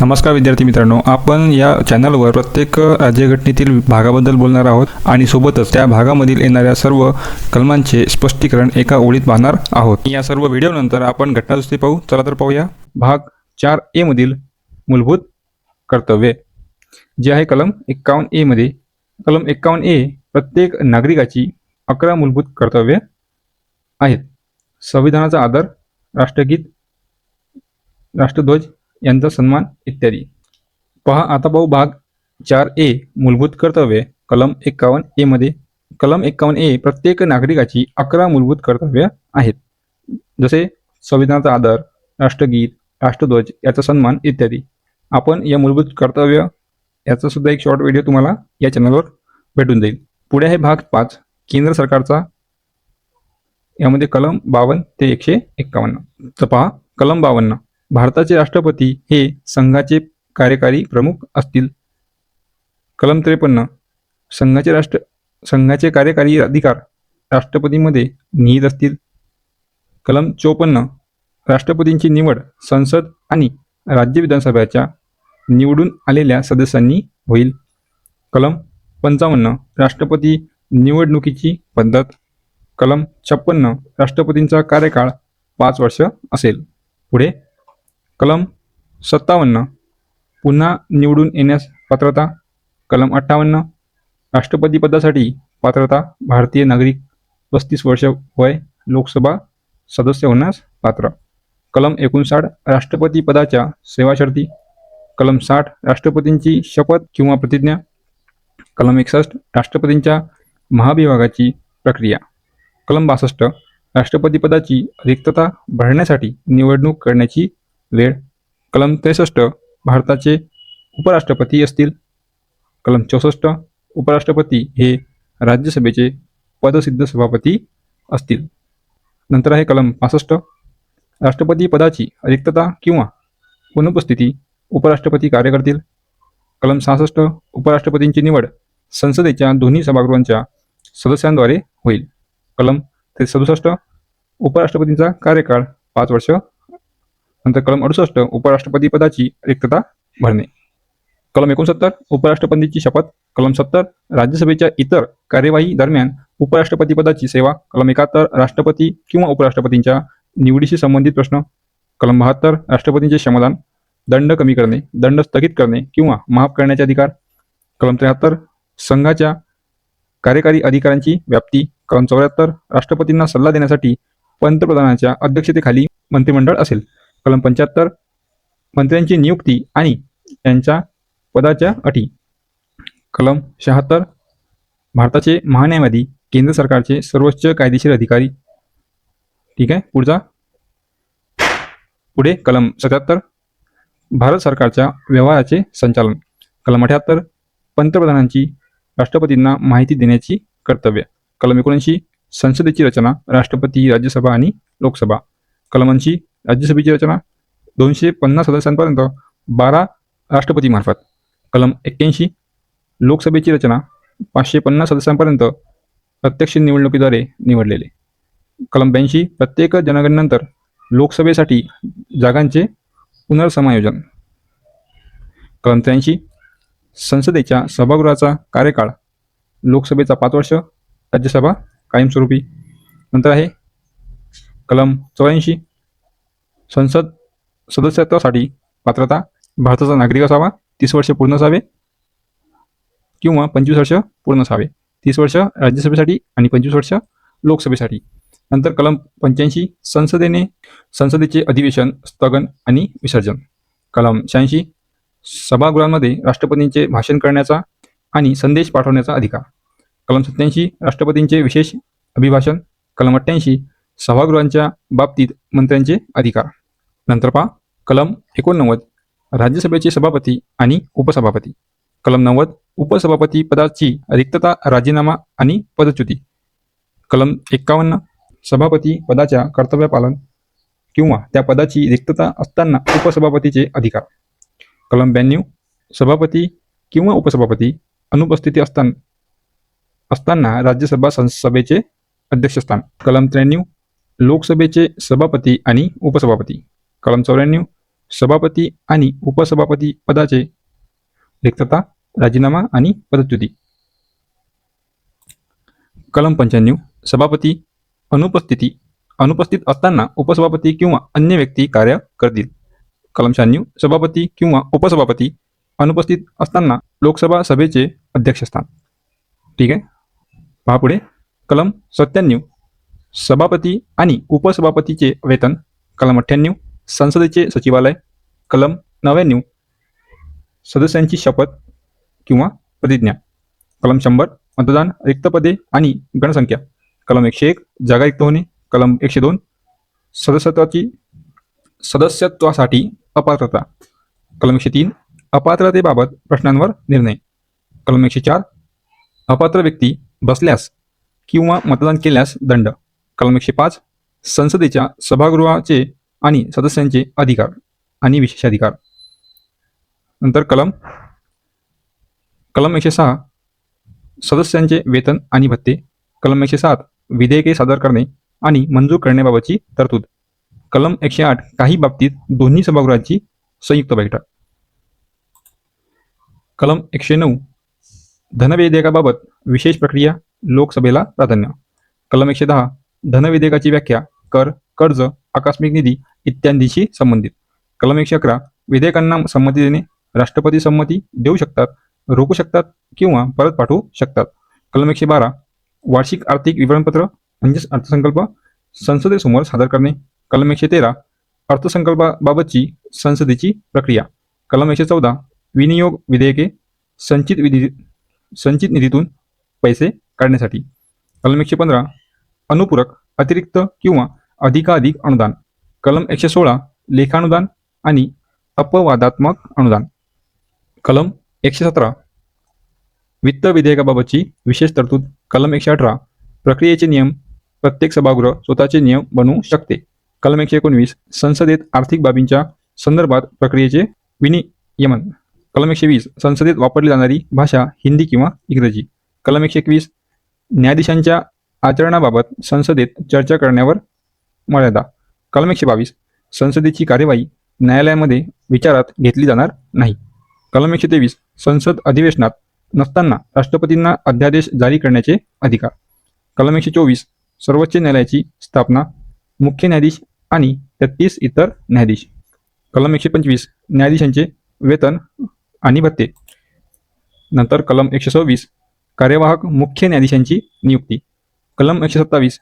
नमस्कार विद्यार्थी मित्रांनो आपण या चॅनलवर प्रत्येक राज्यघटनेतील भागाबद्दल बोलणार आहोत आणि सोबतच त्या भागामधील येणाऱ्या सर्व कलमांचे स्पष्टीकरण एका ओळीत पाहणार आहोत. या सर्व व्हिडिओनंतर आपण घटनादुरुस्ती पाहू. चला तर पाहूया. भाग चार ए मधील मूलभूत कर्तव्ये. जे आहे कलम एक्कावन्न ए मध्ये. कलम एक्कावन्न ए प्रत्येक नागरिकाची अकरा मूलभूत कर्तव्ये आहेत. संविधानाचा आदर राष्ट्रगीत राष्ट्रध्वज यांचा सन्मान इत्यादी. पहा आता पाहू भाग चार ए मूलभूत कर्तव्ये कलम एक्कावन्न ए मध्ये. कलम एक्कावन्न ए प्रत्येक नागरिकाची अकरा मूलभूत कर्तव्य आहेत. जसे संविधानाचा आदर राष्ट्रगीत राष्ट्रध्वज याचा सन्मान इत्यादी. आपण या मूलभूत कर्तव्य याचा सुद्धा एक शॉर्ट व्हिडिओ तुम्हाला या चॅनलवर भेटून जाईल. पुढे आहे भाग पाच केंद्र सरकारचा. यामध्ये कलम बावन्न ते एकशे एक्कावन्न तर पहा कलम बावन्न. भारताचे राष्ट्रपती हे संघाचे कार्यकारी प्रमुख असतील. कलम त्रेपन्न. संघाचे राष्ट्र संघाचे कार्यकारी अधिकार राष्ट्रपतीमध्ये निहित असतील. कलम चोपन्न. राष्ट्रपतींची निवड संसद आणि राज्य विधानसभेच्या निवडून आलेल्या सदस्यांनी होईल. कलम पंचावन्न. राष्ट्रपती निवडणुकीची पद्धत. कलम छप्पन्न. राष्ट्रपतींचा कार्यकाळ पाच वर्ष असेल. पुढे कलम सत्तावन्न. पुन्हा निवडून येण्यास पात्रता. कलम अठ्ठावन्न. राष्ट्रपतीपदासाठी पात्रता भारतीय नागरिक पस्तीस वर्ष वय लोकसभा सदस्य होण्यास पात्र. कलम एकोणसाठ राष्ट्रपती पदाच्या सेवाशर्ती कलम साठ राष्ट्रपतींची शपथ किंवा प्रतिज्ञा. कलम एकसष्ट राष्ट्रपतींच्या महाभिभागाची प्रक्रिया. कलम बासष्ट राष्ट्रपतीपदाची रिक्तता भरण्यासाठी निवडणूक करण्याची वेळ. कलम त्रेसष्ट भारताचे उपराष्ट्रपती असतील. कलम चौसष्ट उपराष्ट्रपती हे राज्यसभेचे पदसिद्ध सभापती असतील. नंतर आहे कलम पासष्ट राष्ट्रपती पदाची रिक्तता किंवा अनुपस्थिती उपराष्ट्रपती कार्य करतील. कलम सहासष्ट उपराष्ट्रपतींची निवड संसदेच्या दोन्ही सभागृहांच्या सदस्यांद्वारे होईल. कलम ते सदुसष्ट उपराष्ट्रपतींचा कार्यकाळ पाच वर्ष नंतर कलम अडुसष्ट उपराष्ट्रपती पदाची रिक्तता भरणे. कलम एकोणसत्तर उपराष्ट्रपतींची शपथ. कलम सत्तर राज्यसभेच्या इतर कार्यवाही दरम्यान उपराष्ट्रपती पदाची सेवा. कलम एकाहत्तर राष्ट्रपती किंवा उपराष्ट्रपतींच्या निवडीशी संबंधित प्रश्न. कलम बहात्तर राष्ट्रपतींचे क्षमदान दंड कमी करणे दंड स्थगित करणे किंवा माफ करण्याचे अधिकार. कलम त्र्याहत्तर संघाच्या कार्यकारी अधिकारांची व्याप्ती. कलम चौऱ्याहत्तर राष्ट्रपतींना सल्ला देण्यासाठी पंतप्रधानाच्या अध्यक्षतेखाली मंत्रिमंडळ असेल. कलम पंच्याहत्तर मंत्र्यांची नियुक्ती आणि त्यांच्या पदाच्या अटी. कलम शहात्तर भारताचे महान्यायवादी केंद्र सरकारचे सर्वोच्च कायदेशीर अधिकारी. ठीक आहे? पुढचा. पुढे कलम सत्याहत्तर भारत सरकारच्या व्यवहाराचे संचालन. कलम अठ्याहत्तर पंतप्रधानांची राष्ट्रपतींना माहिती देण्याची कर्तव्य. कलम एकोणऐंशी संसदेची रचना राष्ट्रपती राज्यसभा आणि लोकसभा. कलमांची राज्यसभेची रचना दोनशे पन्नास सदस्यांपर्यंत बारा राष्ट्रपतीमार्फत कलम एक्क्याऐंशी लोकसभेची रचना पाचशे पन्नास सदस्यांपर्यंत प्रत्यक्ष निवडणुकीद्वारे निवडलेले. कलम ब्याऐंशी प्रत्येक जनगणनेनंतर लोकसभेसाठी जागांचे पुनर्समायोजन. कलम त्र्याऐंशी संसदेच्या सभागृहाचा कार्यकाळ लोकसभेचा पाच वर्ष राज्यसभा कायमस्वरूपी. नंतर आहे कलम चौऱ्याऐंशी. संसद सदस्यत्वासाठी पात्रता भारताचा नागरिक असावा तीस वर्ष पूर्ण असावे किंवा पंचवीस वर्ष पूर्ण असावे. तीस वर्ष राज्यसभेसाठी आणि पंचवीस वर्ष लोकसभेसाठी. नंतर कलम पंच्याऐंशी संसदेने संसदेचे अधिवेशन स्थगन आणि विसर्जन. कलम शहाऐंशी सभागृहांमध्ये राष्ट्रपतींचे भाषण करण्याचा आणि संदेश पाठवण्याचा अधिकार. कलम सत्याऐंशी राष्ट्रपतींचे विशेष अभिभाषण. कलम अठ्ठ्याऐंशी सभागृहांच्या बाबतीत मंत्र्यांचे अधिकार. नंतर पहा कलम एकोणनव्वद राज्यसभेचे सभापती आणि उपसभापती. कलम नव्वद उपसभापती पदाची रिक्तता राजीनामा आणि पदच्युती. कलम एक्कावन्न सभापती पदाच्या कर्तव्यपालन किंवा त्या पदाची रिक्तता असताना उपसभापतीचे अधिकार. कलम ब्याण्णव सभापती किंवा उपसभापती अनुपस्थिती असताना असताना राज्यसभा संसभेचे अध्यक्षस्थान. कलम त्र्याण्णव लोकसभेचे सभापती आणि उपसभापती. कलम चौऱ्याण्णव सभापती आणि उपसभापती पदाचे रिक्तता राजीनामा आणि पदच्युती. कलम पंच्याण्णव सभापती अनुपस्थिती अनुपस्थित असताना उपसभापती किंवा अन्य व्यक्ती कार्य करतील. कलम शहाण्णव सभापती किंवा उपसभापती अनुपस्थित असताना लोकसभा सभेचे अध्यक्षस्थान. ठीक आहे? पहा पुढे. कलम सत्त्याण्णव सभापती आणि उपसभापतीचे वेतन कलम अठ्ठ्याण्णव संसदेचे सचिवालय कलम नव्याण्णव सदस्यांची शपथ किंवा प्रतिज्ञा कलम शंभर मतदान रिक्त पदे आणि गणसंख्या कलम एकशे एक जागा रिक्त होणे कलम एकशे दोन सदस्यत्वाची सदस्यत्वासाठी अपात्रता कलम एकशे तीन अपात्रतेबाबत प्रश्नांवर निर्णय कलम एकशे चार अपात्र व्यक्ती बसल्यास किंवा मतदान केल्यास दंड. कलम एकशे पाच संसदेच्या सभागृहाचे आणि सदस्यांचे अधिकार आणि विशेषाधिकार. नंतर कलम कलम एकशे सहा सदस्यांचे वेतन आणि भत्ते कलम एकशे सात विधेयके सादर करणे आणि मंजूर करण्याबाबतची तरतूद. कलम एकशे आठ काही बाबतीत दोन्ही सभागृहाची संयुक्त बैठक. कलम एकशे नऊ धनविधेयकाबाबत विशेष प्रक्रिया लोकसभेला प्राधान्य. कलम एकशे दहा धनविधेयकाची व्याख्या कर कर्ज आकस्मिक निधी इत्यादीशी संबंधित. कलम एकशे अकरा विधेयकांना संमती देणे राष्ट्रपती संमती देऊ शकतात रोखू शकतात किंवा परत पाठवू शकतात. कलम एकशे बारा वार्षिक आर्थिक विवरणपत्र म्हणजेच अर्थसंकल्प संसदेसमोर सादर करणे. कलम एकशे तेरा अर्थसंकल्पाबाबतची संसदेची प्रक्रिया. कलम एकशे चौदा विनियोग विधेयके संचित विधी संचित निधीतून पैसे काढण्यासाठी. कलम एकशे पंधरा अनुपूरक अतिरिक्त किंवा अधिकाधिक अनुदान. कलम एकशे सोळा लेखानुदान आणि अपवादात्मक अनुदान. कलम एकशे सतरा वित्त विधेयकाबाबतची विशेष तरतूद. कलम एकशे अठरा प्रक्रियेचे नियम. प्रत्येक सभागृह स्वतःचे नियम बनवू शकते. कलम एकशे एकोणवीस संसदेत आर्थिक बाबींच्या संदर्भात प्रक्रियेचे विनियमन. कलम एकशे वीस संसदेत वापरली जाणारी भाषा हिंदी किंवा इंग्रजी. कलम एकशे एकवीस न्यायाधीशांच्या आचरणाबाबत संसदेत चर्चा करण्यावर मर्यादा. कलम एकशे बावीस. संसदेची कार्यवाही न्यायालयामध्ये विचारात घेतली जाणार नाही. कलम एकशे तेवीस. संसद अधिवेशनात नसताना राष्ट्रपतींना अध्यादेश जारी करण्याचे अधिकार. कलम एकशे चोवीस. सर्वोच्च न्यायालयाची स्थापना मुख्य न्यायाधीश आणि तेहतीस इतर न्यायाधीश. कलम एकशे पंचवीस. न्यायाधीशांचे वेतन आणि भत्ते. नंतर कलम एकशे सव्वीस. कार्यवाहक मुख्य न्यायाधीशांची नियुक्ती. कलम एकशे सत्तावीस.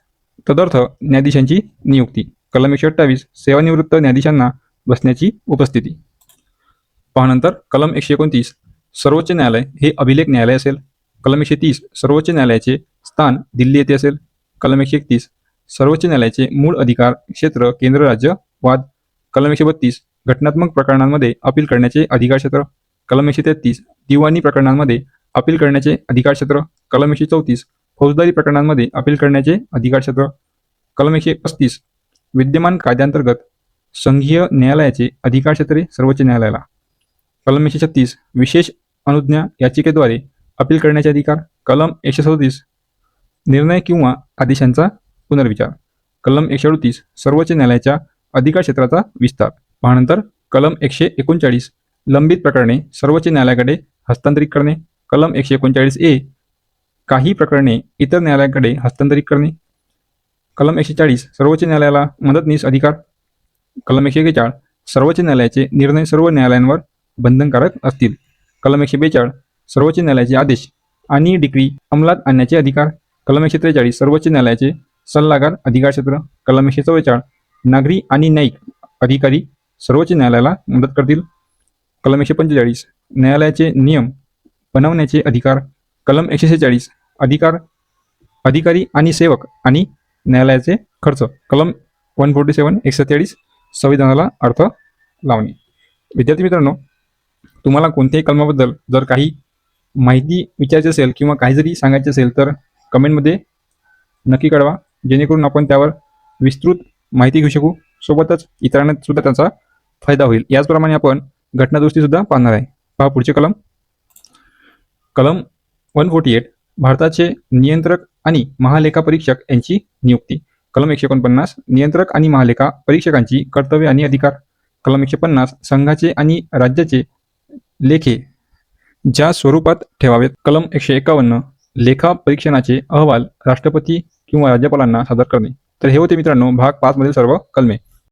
तदर्थ न्यायाधीशांची नियुक्ती. कलम एकशे अठ्ठावीस सेवानिवृत्त न्यायाधीशांना बसण्याची उपस्थिती. पाहनंतर कलम एकशे एकोणतीस सर्वोच्च न्यायालय हे अभिलेख न्यायालय असेल. कलम एकशे तीस सर्वोच्च न्यायालयाचे स्थान दिल्ली येथे असेल. कलम एकशे एकतीस सर्वोच्च न्यायालयाचे मूळ अधिकार क्षेत्र केंद्र राज्य वाद. कलम एकशे बत्तीस घटनात्मक प्रकरणांमध्ये अपील करण्याचे अधिकार क्षेत्र. कलम एकशे तेहतीस दिवाणी प्रकरणांमध्ये अपील करण्याचे अधिकार क्षेत्र. कलम एकशे चौतीस फौजदारी प्रकरणांमध्ये अपील करण्याचे अधिकारक्षेत्र कलम एकशे पस्तीस विद्यमान कायद्यांतर्गत संघीय न्यायालयाचे अधिकारक्षेत्रे सर्वोच्च न्यायालयाला. कलम एकशे छत्तीस विशेष अनुज्ञा याचिकेद्वारे अपील करण्याचे अधिकार कलम एकशे सदतीस निर्णय किंवा आदेशांचा पुनर्विचार. कलम एकशे अडतीस सर्वोच्च न्यायालयाच्या अधिकार क्षेत्राचा विस्तार. पाहणंतर कलम एकशे एकोणचाळीस लंबित प्रकरणे सर्वोच्च न्यायालयाकडे हस्तांतरित करणे. कलम एकशे एकोणचाळीस ए काही प्रकरणे इतर न्यायालयाकडे हस्तांतरित करणे. कलम एकशे चाळीस सर्वोच्च न्यायालयाला मदतनीस अधिकार. कलम एकशे एकेचाळ सर्वोच्च न्यायालयाचे निर्णय सर्व न्यायालयांवर बंधनकारक असतील. कलम एकशे बेचाळ सर्वोच्च न्यायालयाचे आदेश आणि डिक्री अंमलात आणण्याचे अधिकार. कलम एकशे त्रेचाळीस सर्वोच्च न्यायालयाचे सल्लागार अधिकार क्षेत्र. कलम एकशे चव्वेचाळ नागरी आणि न्यायिक अधिकारी सर्वोच्च न्यायालयाला मदत करतील. कलम एकशे पंचेचाळीस न्यायालयाचे नियम बनवण्याचे अधिकार. कलम एकशे शेहेचाळीस अधिकार अधिकारी आणि सेवक आणि न्यायालयाचे खर्च. कलम वन फोर्टी सेवन एकशे सत्तेचाळीस संविधानाला अर्थ लावणे. विद्यार्थी मित्रांनो तुम्हाला कोणत्याही कलमाबद्दल जर काही माहिती विचारायची असेल किंवा काही जरी सांगायचे असेल तर कमेंटमध्ये नक्की कळवा. जेणेकरून आपण त्यावर विस्तृत माहिती घेऊ शकू. सोबतच इतरांना सुद्धा त्याचा फायदा होईल. याचप्रमाणे आपण घटनादुरुस्तीसुद्धा पाहणार आहे. पहा पुढचे कलम. कलम वन फोर्टी एट भारताचे नियंत्रक आणि महालेखा परीक्षक यांची नियुक्ती. कलम एकशे एकोणपन्नास नियंत्रक आणि महालेखा परीक्षकांची कर्तव्य आणि अधिकार. कलम एकशे पन्नास संघाचे आणि राज्याचे लेखे ज्या स्वरूपात ठेवावेत. कलम एकशे एकावन्न लेखा परीक्षणाचे अहवाल राष्ट्रपती किंवा राज्यपालांना सादर करणे. तर हे होते मित्रांनो भाग पाचमधील सर्व कलमे.